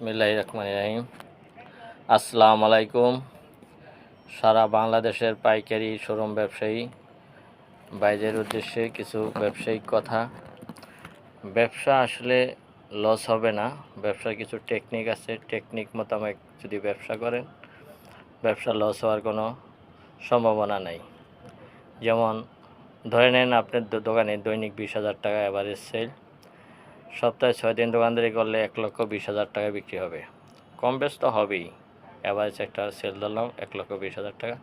বিসমিল্লাহ রহমান রাহিম। আসসালামু আলাইকুম সারা বাংলাদেশের পাইকারি শোরুম ব্যবসায়ী বাইরের উদ্দেশ্যে কিছু ব্যবসায়িক কথা। ব্যবসা আসলে লস হবে না। ব্যবসার কিছু টেকনিক আছে। টেকনিক মোতাবেক যদি ব্যবসা করেন, ব্যবসা লস হওয়ার কোনো সম্ভাবনা নেই। যেমন ধরে নেন, আপনার দোকানে দৈনিক বিশ হাজার টাকা অ্যাভারেজ সেল সপ্তাহে ছয় দিন দোকানদারি করলে এক লক্ষ বিশ হাজার টাকা বিক্রি হবে। কম বেশ তো হবেই। অ্যাভারেজ একটা সেল ধরলাম এক লক্ষ বিশ হাজার টাকা।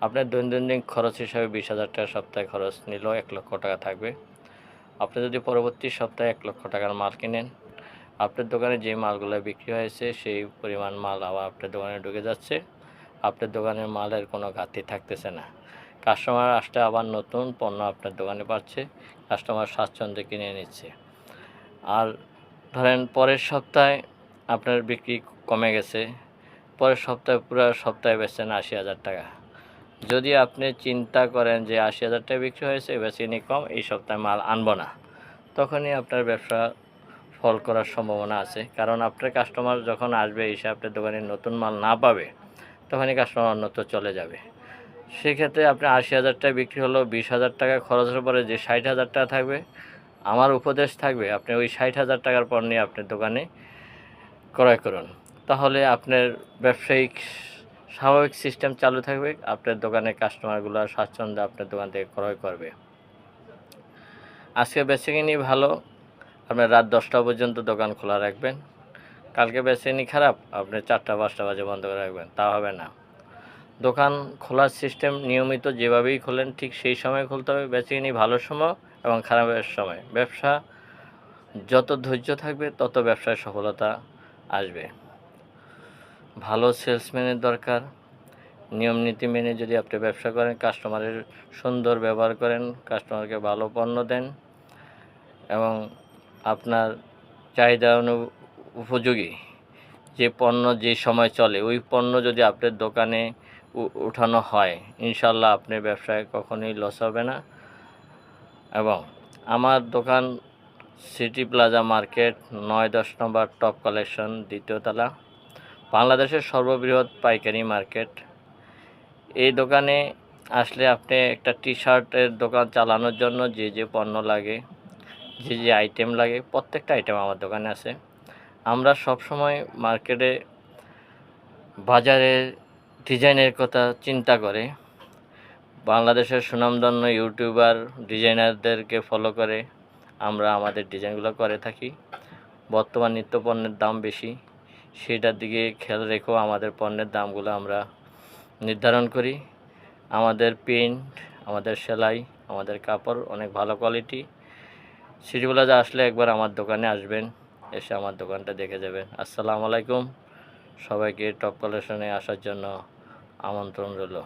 আপনার দৈনন্দিন খরচ হিসাবে বিশ হাজার টাকা সপ্তাহে খরচ নিলেও এক লক্ষ টাকা থাকবে। আপনি যদি পরবর্তী সপ্তাহে এক লক্ষ টাকার মাল কিনেন, আপনার দোকানে যে মালগুলো বিক্রি হয়েছে সেই পরিমাণ মাল আবার আপনার দোকানে ঢুকে যাচ্ছে। আপনার দোকানের মালের কোনো ঘাটতি থাকতেছে না। কাস্টমার আসতে আবার নতুন পণ্য আপনার দোকানে পাচ্ছে। কাস্টমার স্বাচ্ছন্দ্যে কিনে নিচ্ছে। আর ধরেন পরের সপ্তাহে আপনার বিক্রি কমে গেছে, পরের সপ্তাহে পুরো সপ্তাহে বেচছেন আশি হাজার টাকা। যদি আপনি চিন্তা করেন যে আশি হাজার টাকা বিক্রি হয়েছে বেশিনি কম, এই সপ্তাহে মাল আনব না। তখনই আপনার ব্যবসা ফল করার সম্ভাবনা আছে। কারণ আপনার কাস্টমার যখন আসবে, এসে আপনার দোকানে নতুন মাল না পাবে, তখনই কাস্টমার অন্যত্র চলে যাবে। সেক্ষেত্রে আপনি আশি হাজার টাকা বিক্রি হলো, বিশ হাজার টাকা খরচের পরে যে ষাট হাজার টাকা থাকবে আমার উপদেশ থাকবে, আপনি ওই ষাট হাজার টাকার পণ্য আপনার দোকানে ক্রয় করুন। তাহলে আপনার ব্যবসায়িক স্বাভাবিক সিস্টেম চালু থাকবে, আপনার দোকানে কাস্টমারগুলো স্বাচ্ছন্দ্যে আপনার দোকান থেকে ক্রয় করবে। আজকে বেছে কিনি ভালো, আপনার রাত দশটা পর্যন্ত দোকান খোলা রাখবেন। কালকে বেছে কিনি খারাপ আপনি চারটা, পাঁচটা বাজে বন্ধ করে রাখবেন, তা হবে না। দোকান খোলার সিস্টেম নিয়মিত যেভাবেই খোলেন, ঠিক সেই সময় খুলতে হবে। বেছে কিনি ভালো সময় এবং খারাপের সময়। ব্যবসা যত ধৈর্য থাকবে, তত ব্যবসায় সফলতা আসবে। ভালো সেলসম্যানের দরকার। নিয়ম নীতি মেনে যদি আপনি ব্যবসা করেন, কাস্টমারের সুন্দর ব্যবহার করেন, কাস্টমারকে ভালো পণ্য দেন এবং আপনার চাহিদা অনু, উপযোগী। যে পণ্য যে সময় চলে, ওই পণ্য যদি আপনার দোকানে উঠানো হয়, ইনশাল্লাহ আপনার ব্যবসায় কখনোই লস হবে না। এবং আমার দোকান সিটি প্লাজা মার্কেট, নয় দশ নম্বর টপ কালেকশন, দ্বিতীয় তলা। বাংলাদেশের সর্ববৃহৎ পাইকারি মার্কেট। এই দোকানে আসলে আপনি একটা টি শার্টের দোকান চালানোর জন্য যে যে পণ্য লাগে, যে যে আইটেম লাগে, প্রত্যেকটা আইটেম আমার দোকানে আছে। আমরা সব সময় মার্কেটে বাজারের ডিজাইনের কথা চিন্তা করে। বাংলাদেশের সুনামধন্য ইউটিউবার, ডিজাইনারদেরকে ফলো করে আমরা আমাদের ডিজাইনগুলো করে থাকি। বর্তমান নিত্য পণ্যের দাম বেশি। সেটার দিকে খেয়াল রেখেও আমাদের পণ্যের দামগুলো আমরা নির্ধারণ করি। আমাদের প্রিন্ট আমাদের সেলাই, আমাদের কাপড় অনেক ভালো কোয়ালিটি সিটিগুলোতে আসলে একবার আমার দোকানে আসবেন, এসে আমার দোকানটা দেখে যাবেন। আসসালামু আলাইকুম। সবাইকে টপ কালেকশনে আসার জন্য আমন্ত্রণ রইল।